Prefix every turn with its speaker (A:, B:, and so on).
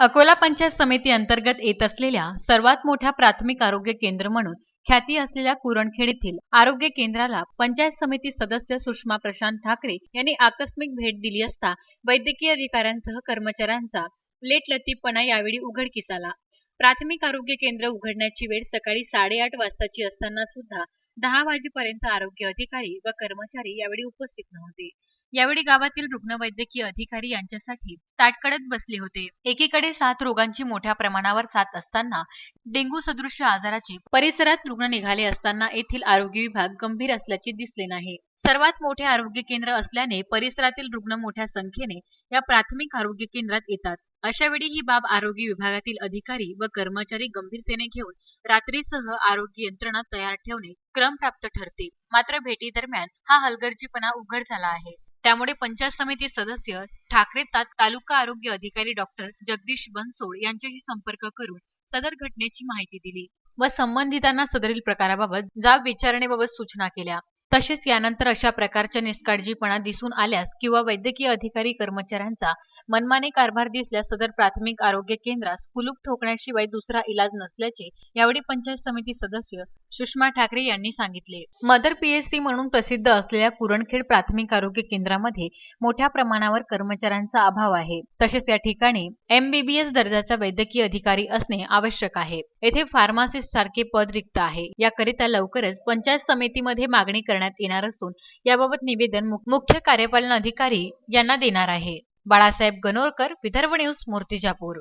A: अकोला पंचायत समिती अंतर्गत येत असलेल्या सर्वात मोठ्या प्राथमिक आरोग्य केंद्र म्हणून ख्याती असलेल्या कुरणखेड येथील आरोग्य केंद्राला पंचायत समिती सदस्य सुषमा प्रशांत ठाकरे यांनी आकस्मिक भेट दिली असता वैद्यकीय अधिकाऱ्यांसह कर्मचाऱ्यांचा लेटलतीपणा यावेळी उघडकीस आला. प्राथमिक आरोग्य केंद्र उघडण्याची वेळ सकाळी साडेआठ वाजताची असताना सुद्धा दहा वाजेपर्यंत आरोग्य अधिकारी व कर्मचारी यावेळी उपस्थित नव्हते. यावेळी गावातील रुग्ण वैद्यकीय अधिकारी यांच्यासाठी ताटकळत बसले होते. एकीकडे साथ रोगांची मोठ्या प्रमाणावर साथ असताना डेंग्यू सदृश्य आजाराचे परिसरात रुग्ण निघाले असताना येथील आरोग्य विभाग गंभीर असल्याचे दिसले नाही. सर्वात मोठे आरोग्य केंद्र असल्याने परिसरातील रुग्ण मोठ्या संख्येने या प्राथमिक आरोग्य केंद्रात येतात. अशावेळी ही बाब आरोग्य विभागातील अधिकारी व कर्मचारी गंभीरतेने घेऊन रात्रीसह आरोग्य यंत्रणा तयार ठेवणे क्रमप्राप्त ठरते. मात्र भेटी दरम्यान हा हलगर्जीपणा उघड झाला आहे. त्यामुळे पंचायत समिती सदस्य ठाकरे तालुका आरोग्य अधिकारी डॉक्टर जगदीश बनसोड यांच्याशी संपर्क करून सदर घटनेची माहिती दिली. व संबंधितांना सदरील प्रकाराबाबत जाब विचारणेबाबत सूचना केल्या. तसेच यानंतर अशा प्रकारच्या निष्काळजीपणा दिसून आल्यास किंवा वैद्यकीय अधिकारी कर्मचाऱ्यांचा मनमाने कारभार दिसल्यास सदर प्राथमिक आरोग्य केंद्रास कुलूप ठोकण्याशिवाय दुसरा इलाज नसल्याचे यावेळी पंचायत समिती सदस्य सुषमा ठाकरे यांनी सांगितले. मदर पीएससी म्हणून प्रसिद्ध असलेल्या कुरणखेड प्राथमिक आरोग्य केंद्रामध्ये मोठ्या प्रमाणावर कर्मचाऱ्यांचा अभाव आहे. तसेच या ठिकाणी एमबीबीएस दर्जाचा वैद्यकीय अधिकारी असणे आवश्यक आहे. येथे फार्मासिस्ट सारखे पद रिक्त आहे. याकरिता लवकरच पंचायत समितीमध्ये मागणी करण्यात येणार असून याबाबत निवेदन मुख्य कार्यपालन अधिकारी यांना देणार आहे. बाळासाहेब गणोरकर विदर्भ न्यूज मूर्तिजापूर.